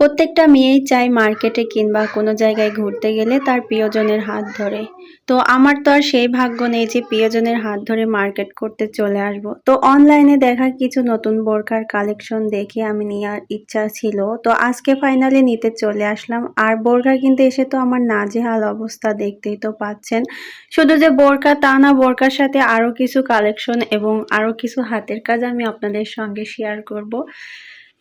প্রত্যেকটা মেয়েই চায় মার্কেটে কিংবা কোনো জায়গায় ঘুরতে গেলে তার প্রিয়জনের হাত ধরে। তো আমার তো আর সেই ভাগ্য নেই যে প্রিয়জনের হাত ধরে মার্কেট করতে চলে আসব। তো অনলাইনে দেখা কিছু নতুন বোরকার কালেকশন দেখে আমি নেওয়ার ইচ্ছা ছিল। তো আজকে ফাইনালি নিতে চলে আসলাম। আর বোরকা কিনতে এসে তো আমার নাজেহাল অবস্থা দেখতেই তো পাচ্ছেন। শুধু যে বোরকা তা না বোরকার সাথে আরও কিছু কালেকশন এবং আরও কিছু হাতের কাজ আমি আপনাদের সঙ্গে শেয়ার করব।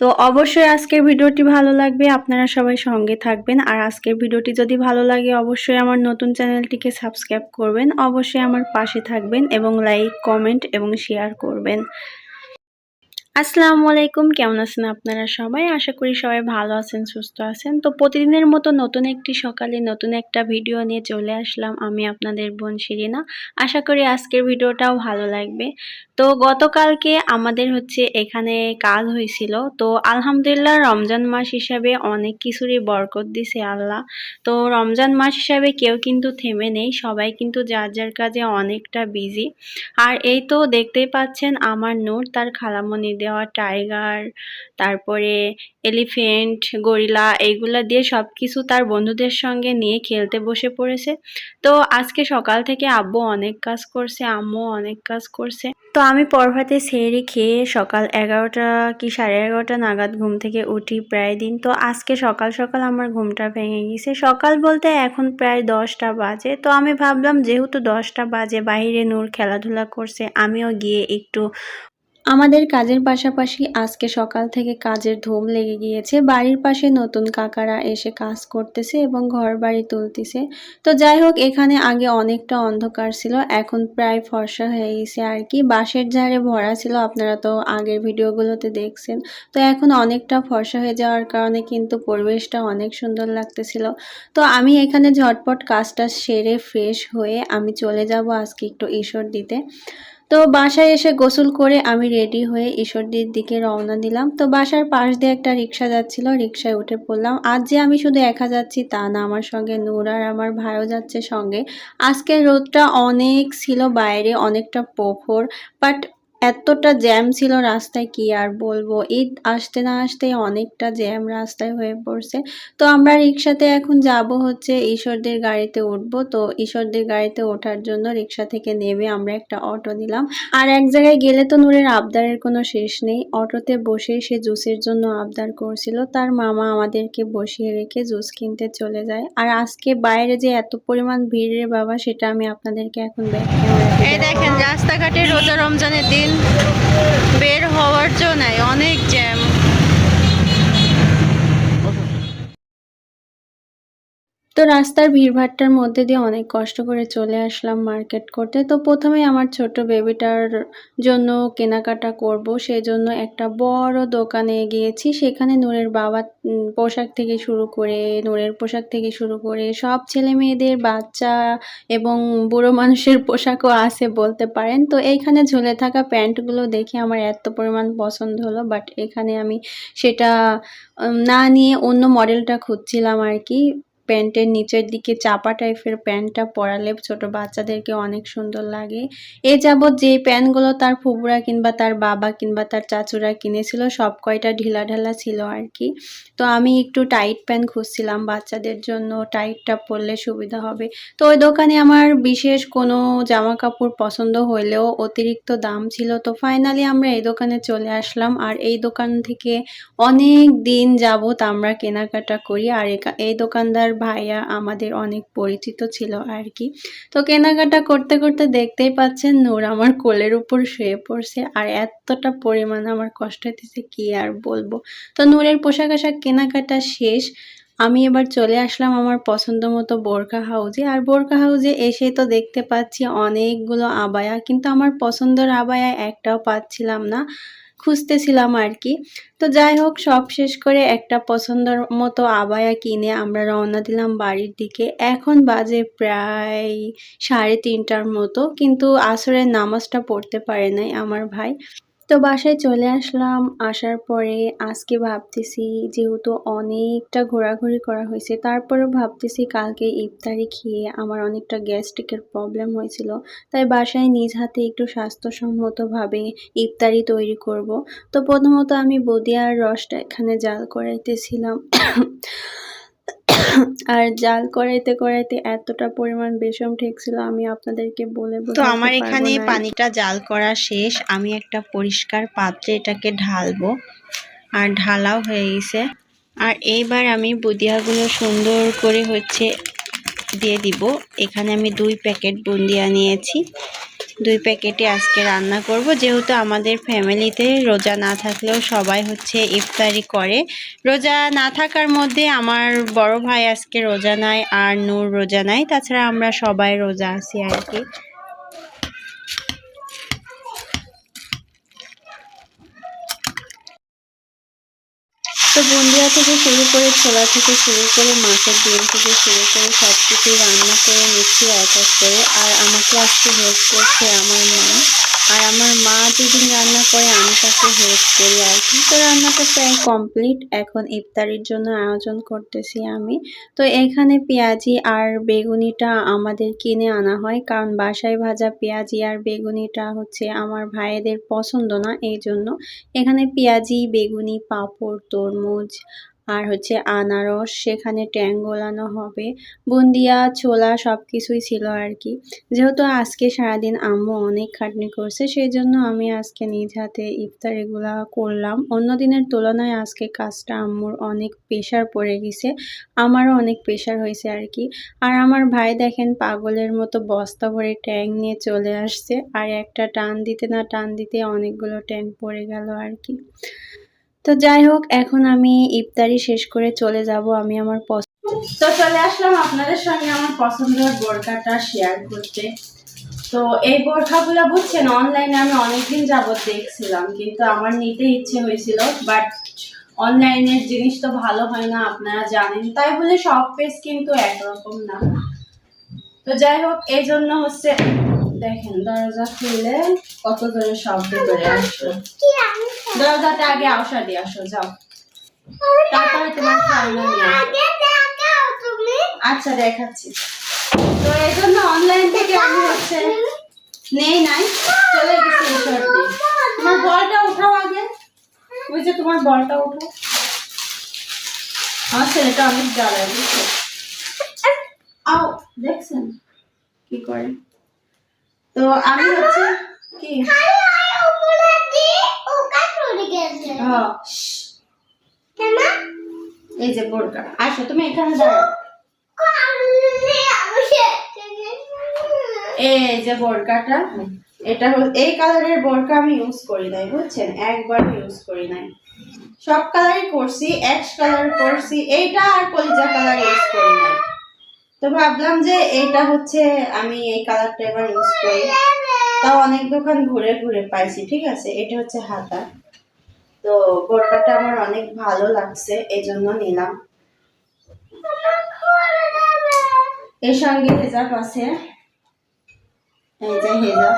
তো অবশ্যই আজকের ভিডিওটি ভালো লাগবে, আপনারা সবাই সঙ্গে থাকবেন। আর আজকের ভিডিওটি যদি ভালো লাগে, অবশ্যই আমার নতুন চ্যানেলটিকে সাবস্ক্রাইব করবেন, অবশ্যই আমার পাশে থাকবেন এবং লাইক, কমেন্ট এবং শেয়ার করবেন। আসসালামু আলাইকুম, কেমন আছেন আপনারা সবাই? আশা করি সবাই ভালো আছেন, সুস্থ আছেন। তো প্রতিদিনের মতো নতুন একটি সকালে নতুন একটা ভিডিও নিয়ে চলে আসলাম আমি আপনাদের বোন শিরিনা। আশা করি আজকের ভিডিওটাও ভালো লাগবে। তো গতকালকে আমাদের হচ্ছে এখানে কাজ হয়েছিল। তো আলহামদুলিল্লাহ রমজান মাস হিসাবে অনেক কিছুরই বরকত দিছে আল্লাহ। তো রমজান মাস হিসাবে কেউ কিন্তু থেমে নেই, সবাই কিন্তু যার যার কাজে অনেকটা বিজি। আর এই তো দেখতেই পাচ্ছেন আমার নূর, তার খালামণি দেওয়া, টাইগার, তারপরে এলিফেন্ট গরিলা এইগুলা দিয়ে সব কিছু তার বন্ধুদের সঙ্গে নিয়ে খেলতে বসে পড়েছে। তো আজকে সকাল থেকে আব্বু অনেক কাজ করছে, আম্মু অনেক কাজ করছে। তো আমি পরভাতে সেরি খেয়ে সকাল এগারোটা কি সাড়ে এগারোটা নাগাদ ঘুম থেকে উঠি প্রায় দিন। তো আজকে সকাল সকাল আমার ঘুমটা ভেঙে গেছে। সকাল বলতে এখন প্রায় দশটা বাজে। তো আমি ভাবলাম যেহেতু দশটা বাজে, বাইরে নূর খেলাধুলা করছে, আমিও গিয়ে একটু আমাদের কাজের পাশাপাশি আজকে সকাল থেকে কাজের ধুম লেগে গিয়েছে। বাড়ির পাশে নতুন কাকারা এসে কাজ করতেছে এবং ঘর বাড়ি তুলতেছে। তো যাই হোক, এখানে আগে অনেকটা অন্ধকার ছিল, এখন প্রায় ফর্সা হয়ে গেছে আর কি। বাঁশের ঝাড়ে ভরা ছিল, আপনারা তো আগের ভিডিওগুলোতে দেখছেন। তো এখন অনেকটা ফর্সা হয়ে যাওয়ার কারণে কিন্তু পরিবেশটা অনেক সুন্দর লাগতেছিল। তো আমি এখানে ঝটপট কাজটা সেরে ফ্রেশ হয়ে আমি চলে যাব আজকে একটু ঈশ্বর দিতে। তো বাসায় এসে গোসল করে আমি রেডি হয়ে ঈশ্বরদীর দিকে রওনা দিলাম। তো বাসার পাশ দিয়ে একটা রিক্সা যাচ্ছিল, রিক্সায় উঠে পড়লাম। আজ যে আমি শুধু একা যাচ্ছি তা না, আমার সঙ্গে নূর আর আমার ভাইও যাচ্ছে সঙ্গে। আজকে রোদটা অনেক ছিল বাইরে, অনেকটা প্রখর বাট এতটা জ্যাম ছিল রাস্তায় কি আর বলব? ঈদ আসতে না আসতেই অনেকটা জ্যাম রাস্তায় হয়ে পড়ছে। তো আমরা রিক্সাতে এখন যাব হচ্ছে ঈশ্বরদের গাড়িতে উঠব। তো ঈশ্বরদের গাড়িতে ওঠার জন্য রিক্সা থেকে নেমে আমরা একটা অটো নিলাম। আর এক জায়গায় গেলে তো নূরের আবদারের কোনো শেষ নেই। অটোতে বসে সে জুসের জন্য আবদার করছিল। তার মামা আমাদেরকে বসিয়ে রেখে জুস কিনতে চলে যায়। আর আজকে বাইরে যে এত পরিমাণ ভিড়ের বাবা সেটা আমি আপনাদেরকে এখন ব্যাখ্যা দেখেন রাস্তাঘাটে রোজা রমজানের দিন বের হওয়ার জন্য অনেক জ্যাম। তো রাস্তার ভিড়ভাট্টার মধ্যে দিয়ে অনেক কষ্ট করে চলে আসলাম মার্কেট করতে। তো প্রথমে আমার ছোট বেবিটার জন্য কেনাকাটা করব। সেই জন্য একটা বড় দোকানে গিয়েছি। সেখানে নূরের বাবা পোশাক থেকে শুরু করে, নূরের পোশাক থেকে শুরু করে সব ছেলে মেয়েদের, বাচ্চা এবং বুড়ো মানুষের পোশাকও আছে বলতে পারেন। তো এইখানে ঝুলে থাকা প্যান্টগুলো দেখে আমার এত পরিমাণ পছন্দ হলো। বাট এখানে আমি সেটা না নিয়ে অন্য মডেলটা খুঁজছিলাম আর কি। প্যান্টের নিচের দিকে চাপা টাইপের প্যান্টটা পরালে ছোট বাচ্চাদেরকে অনেক সুন্দর লাগে। এ যাবৎ যে প্যান্টগুলো তার ফুবুরা কিংবা তার বাবা কিংবা তার চাচুরা কিনেছিল, সব কয়টা ঢিলা ঢালা ছিল আর কি। তো আমি একটু টাইট প্যান্ট খুঁজছিলাম বাচ্চাদের জন্য, টাইটটা পরলে সুবিধা হবে। তো ওই দোকানে আমার বিশেষ কোনো জামা কাপড় পছন্দ হইলেও অতিরিক্ত দাম ছিল। তো ফাইনালি আমরা এই দোকানে চলে আসলাম আর এই দোকান থেকে অনেক দিন যাবত আমরা কেনাকাটা করি। আর এই দোকানদার ভাইয়া আমাদের অনেক পরিচিত ছিল আর কি। তো কেনাকাটা করতে করতে দেখতেই পাচ্ছেন নূর আমার কোলের উপর শুয়ে পড়ছে আর এতটা পরিমাণ আমার কষ্ট হইতেছে কি আর বলব। তো নূরের পোশাক আশাক কেনাকাটা শেষ। আমি এবার চলে আসলাম আমার পছন্দ মতো বোরকা হাউজে। আর বোরকা হাউজে এসে তো দেখতে পাচ্ছি অনেকগুলো আবায়া, কিন্তু আমার পছন্দের আবায়া একটাও পাচ্ছিলাম না। খুঁজতেছিলাম আর কি। তো যাই হোক, সব শেষ করে একটা পছন্দের মতো আবায়া কিনে আমরা রওনা দিলাম বাড়ির দিকে। এখন বাজে প্রায় সাড়ে তিনটার মতো, কিন্তু আসরের নামাজটা পড়তে পারে নাই আমার ভাই। তো বাসায় চলে আসলাম। আসার পরে আজকে ভাবতেছি যেহেতু অনেকটা ঘোরাঘুরি করা হয়েছে, তারপরেও ভাবতেছি কালকে ইফতারি খেয়ে আমার অনেকটা গ্যাস্ট্রিকের প্রবলেম হয়েছিল, তাই বাসায় নিজ হাতে একটু স্বাস্থ্যসম্মতভাবে ইফতারি তৈরি করব। তো প্রথমত আমি বদিয়ার রসটা এখানে জাল করাইতেছিলাম। আর জাল করাইতে করাইতে এতটা পরিমাণ বেসম ঠেকছিল আমি আপনাদেরকে বলে তো আমার এখানে পানিটা জাল করা শেষ আমি একটা পরিষ্কার পাত্রে এটাকে ঢালবো। আর ঢালাও হয়ে গেছে। আর এইবার আমি বুদিয়াগুলো সুন্দর করে হচ্ছে দিয়ে দিব। এখানে আমি দুই প্যাকেট বুন্দিয়া নিয়েছি। দুই প্যাকেটে আজকে রান্না করব। যেহেতু আমাদের ফ্যামিলিতে রোজা না থাকলেও সবাই হচ্ছে ইফতারি করে। রোজা না থাকার মধ্যে আমার বড় ভাই আজকে রোজা নাই আর নূর রোজা নাই। তাছাড়া আমরা সবাই রোজা আছি আর কি। তো বন্ধুরা থেকে শুরু করে ছোলা থেকে শুরু করে মাছের ডিম থেকে শুরু করে সব কিছুই রান্না করে নিচ্ছি এক এক করে। আর আমাকে আজকে হেল্প করছে আমার মা। আর আমার মা যেদিন রান্না করে আমি তাকে হেল্প করি আর কি। তো রান্নাটা প্রায় কমপ্লিট এখন ইফতারির জন্য আয়োজন করতেছি আমি। তো এখানে পেঁয়াজি আর বেগুনিটা আমাদের কিনে আনা হয়। কারণ বাসায় ভাজা পেঁয়াজি আর বেগুনিটা হচ্ছে আমার ভাইয়েদের পছন্দ না এই জন্য এখানে পেঁয়াজি, বেগুনি, পাঁপড়, তরমুজ আর হচ্ছে আনারস, সেখানে ট্যাং গোলানো হবে, বুন্দিয়া, ছোলা সব কিছুই ছিল আর কি। যেহেতু আজকে সারাদিন আম্মু অনেক খাটনি করছে সেই জন্য আমি আজকে নিজ হাতে ইফতার এগুলা করলাম। অন্য দিনের তুলনায় আজকে কাজটা আম্মুর অনেক প্রেশার পড়ে গেছে, আমারও অনেক প্রেশার হয়েছে আর কি। আর আমার ভাই দেখেন পাগলের মতো বস্তা ভরে ট্যাং নিয়ে চলে আসছে, আর একটা টান দিতে না টান দিতে অনেকগুলো ট্যাং পড়ে গেল আর কি। তো যাই হোক, এখন আমি ইফতারি শেষ করে চলে যাব। আমি আমার তো চলে আসলাম আপনাদের সঙ্গে আমার পছন্দের বোরকাটা শেয়ার করতে। তো এই বোরখাগুলো বুঝছেন অনলাইনে আমি অনেকদিন যাবত দেখছিলাম, কিন্তু আমার নিতে ইচ্ছে হয়েছিল বাট অনলাইনের জিনিস তো ভালো হয় না, আপনারা জানেন। তাই বলে সব পেজ কিন্তু একরকম না। তো যাই হোক, এই জন্য হচ্ছে দেখেন দরজা খুলে কত জোরে শব্দ করে আসলো। দরজাতে আগে আওসা দিয়ে আসো যাও। তারপরে তোমার খেলনা নিয়ে আচ্ছা দেখাচ্ছি। তো এই জন্য অনলাইন থেকে আমি হচ্ছে নেই নাই চলে গেছি এই তোমার বলটা উঠাও আগে। ওই যে তোমার বলটা উঠাও। আমার ছেলেটা অনেক জ্বালায় বুঝছ? আও দেখছেন কি করে? তো আমি হচ্ছে কি? এই যে বোরকা। আসো তুমি এখানে দাঁড়াও। এই যে বোরকাটা এটা হল- এই কালারের বোরকা আমি ইউজ করি নাই বুঝছেন? একবার ইউজ করি নাই। সব কালারই করছি অ্যাশ কালার করছি এইটা আর কলিজা কালার ইউজ করি নাই। তো ভাবলাম যে এইটা হচ্ছে আমি এই কালারটা এবার ইউজ করি। তাও অনেক দোকান ঘুরে ঘুরে পাইছি, ঠিক আছে? এটা হচ্ছে হাতা। তো বোরকাটা আমার অনেক ভালো লাগছে এই জন্য নিলাম। এর সঙ্গে হেজাব আছে। এই যে হেজাব।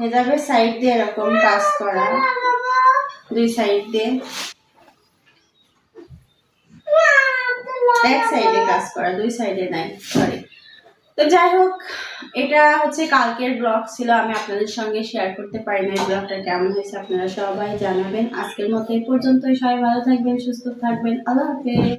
হেজাবের সাইড দিয়ে এরকম কাজ করা, দুই সাইড দিয়ে। এক সাইডে কাজ করা, দুই সাইডে নাই সরি তো যাই হোক, এটা হচ্ছে কালকের ব্লগ ছিল, আমি আপনাদের সঙ্গে শেয়ার করতে পারি না এই ব্লগটা কেমন হয়েছে আপনারা সবাই জানাবেন। আজকের মতো এই পর্যন্তই। সবাই ভালো থাকবেন, সুস্থ থাকবেন। আল্লাহ হাফেজ।